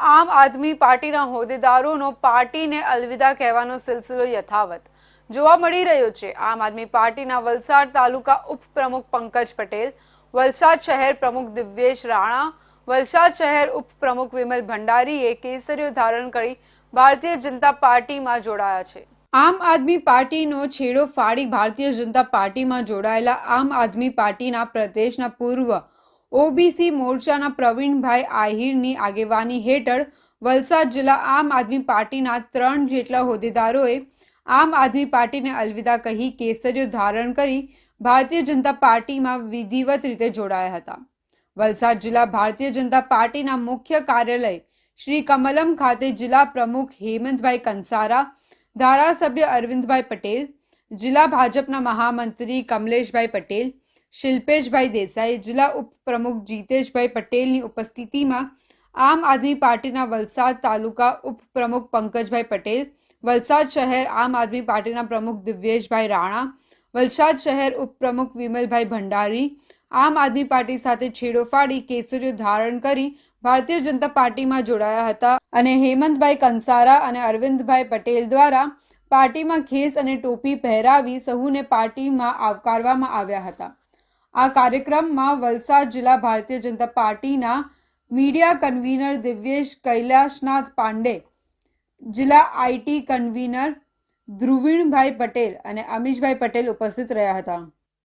આમ આદમી પાર્ટીના હોદ્દેદારોનો પાર્ટીને અલવિદા કહેવાનો સિલસિલો યથાવત. જોવા મળી રહ્યો છે, આમ આદમી પાર્ટીના વલસાડ તાલુકા ઉપપ્રમુખ પંકજ પટેલ, વલસાડ શહેર પ્રમુખ દિવ્યેશ રાણા, વલસાડ શહેર ઉપપ્રમુખ વિમલ ભંડારીએ કેસરીઓ ધારણ કરી ભારતીય જનતા પાર્ટીમાં જોડાયા છે. આમ આદમી પાર્ટીનો છેડો ફાડી ભારતીય જનતા પાર્ટીમાં જોડાયેલા આમ આદમી પાર્ટીના પ્રદેશના પૂર્વ ઓબીસી મોરચાના પ્રવીણભાઈ આહિરની આગેવાની હેઠળ વલસાડ જિલ્લા આમ આદમી પાર્ટીના ત્રણ જેટલા હોદ્દેદારોએ આમ આદમી પાર્ટીને અલવિદા કહી કેસરીઓ ધારણ કરી ભારતીય જનતા પાર્ટીમાં વિધિવત રીતે જોડાયા હતા. વલસાડ જિલ્લા ભારતીય જનતા પાર્ટીના મુખ્ય કાર્યાલય શ્રી કમલમ ખાતે જિલ્લા પ્રમુખ હેમંતભાઈ કંસારા, ધારાસભ્ય અરવિંદભાઈ પટેલ, જિલ્લા ભાજપના મહામંત્રી કમલેશભાઈ પટેલ શિલ્પેશભાઈ દેસાઈ, જિલ્લા ઉપપ્રમુખ જીતેશભાઈ પટેલની ઉપસ્થિતિમાં આમ આદમી પાર્ટીના વલસાડ તાલુકા ઉપપ્રમુખ પંકજભાઈ પટેલ, વલસાડ શહેર આમ આદમી પાર્ટીના પ્રમુખ દિવ્યેશભાઈ રાણા, વલસાડ શહેર ઉપપ્રમુખ વિમલભાઈ ભંડારી, આમ આદમી પાર્ટી સાથે છેડો ફાડી કેસરીઓ ધારણ કરી ભારતીય જનતા પાર્ટીમાં જોડાયા હતા અને હેમંતભાઈ કંસારા અને અરવિંદભાઈ પટેલ દ્વારા પાર્ટીમાં ખેસ અને ટોપી પહેરાવી સહુને પાર્ટીમાં આવકારવામાં આવ્યા હતા. આ કાર્યક્રમમાં વલસાડ જિલ્લા ભારતીય જનતા પાર્ટીના મીડિયા કન્વીનર દિવ્યેશ કૈલાશનાથ પાંડે, જિલ્લા આઈટી કન્વીનર ધ્રુવીણભાઈ પટેલ અને અમીશભાઈ પટેલ ઉપસ્થિત રહ્યા હતા.